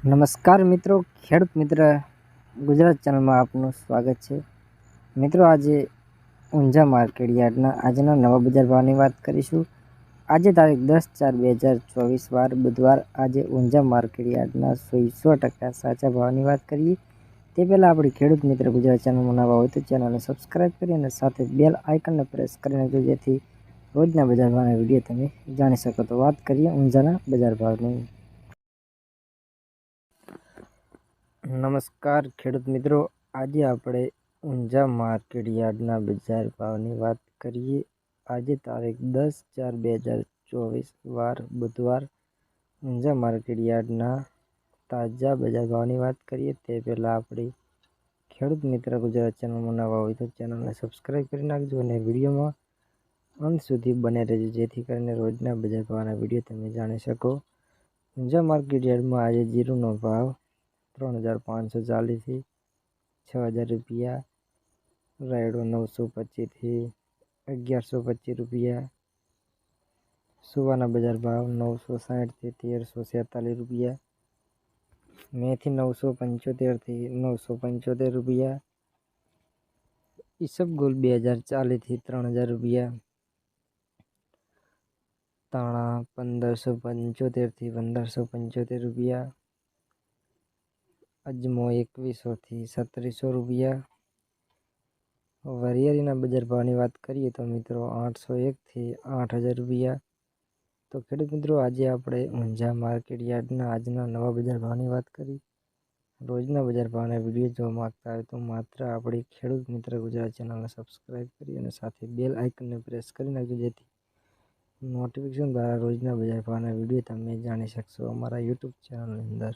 નમસ્કાર મિત્રો, ખેડૂત મિત્ર, ગુજરાત ચેનલમાં આપનું સ્વાગત છે. મિત્રો, આજે ઊંઝા માર્કેટ યાર્ડના આજના નવા બજાર ભાવની વાત કરીશું. આજે તારીખ દસ ચાર બે હજાર ચોવીસ વાર બુધવાર આજે ઊંઝા માર્કેટ યાર્ડના સો ટકા સાચા ભાવની વાત કરીએ. તે પહેલાં આપણી ખેડૂત મિત્ર ગુજરાત ચેનલમાં નવા હોય તો ચેનલને સબસ્ક્રાઈબ કરી અને સાથે બેલ આઇકનને પ્રેસ કરી નાખજો જેથી રોજના બજાર ભાવના વીડિયો તમે જાણી શકો તો વાત કરીએ ઊંઝાના બજાર ભાવની. નમસ્કાર, ખેડૂત મિત્રો. આજે આપણે ઊંઝા માર્કેટ યાર્ડના બજાર ભાવની વાત કરીએ. આજે તારીખ દસ ચાર બે હજાર ચોવીસ, વાર, બુધવાર ઊંઝા માર્કેટ યાર્ડના તાજા બજાર ભાવની વાત કરીએ. તે પહેલાં આપણે ખેડૂત મિત્ર ગુજરાત ચેનલમાં નવા હોય તો ચેનલને સબસ્ક્રાઈબ કરી નાખજો અને વિડીયોમાં અંત સુધી બને રહેજો, જેથી કરીને રોજના બજાર ભાવના વીડિયો તમે જાણી શકો. ઊંઝા માર્કેટ યાર્ડમાં આજે જીરુનો ભાવ ત્રણ હજાર પાંચસો ચાલીસથી છ હજાર રૂપિયા રાયડો નવસો પચીસથી અગિયારસો પચીસ રૂપિયા સુવાના બજાર ભાવ નવસો સાઠથી તેરસો છેતાલીસ રૂપિયા મેથી નવસો પંચોતેરથી નવસો પંચોતેર રૂપિયા ઈસબગુલ બે હજાર ચાલીસથી ત્રણ હજાર રૂપિયા તાણા પંદરસો પંચોતેરથી પંદરસો પંચોતેર રૂપિયા અજમો એકવીસોથી સત્રીસો રૂપિયા. વરિયાળીના બજાર ભાવની વાત કરીએ તો મિત્રો આઠસો એકથી આઠ હજાર રૂપિયા. તો ખેડૂત મિત્રો, આજે આપણે ઊંઝા માર્કેટ યાર્ડના આજના નવા બજાર ભાવની વાત કરી. રોજના બજાર ભાવના વીડિયો જોવા માગતા હોય તો માત્ર આપણી ખેડૂત મિત્ર ગુજરાત ચેનલને સબસ્ક્રાઈબ કરી અને સાથે બેલ આઇકનને પ્રેસ કરી નાખજો, જેથી નોટિફિકેશન દ્વારા રોજના બજાર ભાવના વીડિયો તમે જાણી શકશો અમારા યુટ્યુબ ચેનલની અંદર.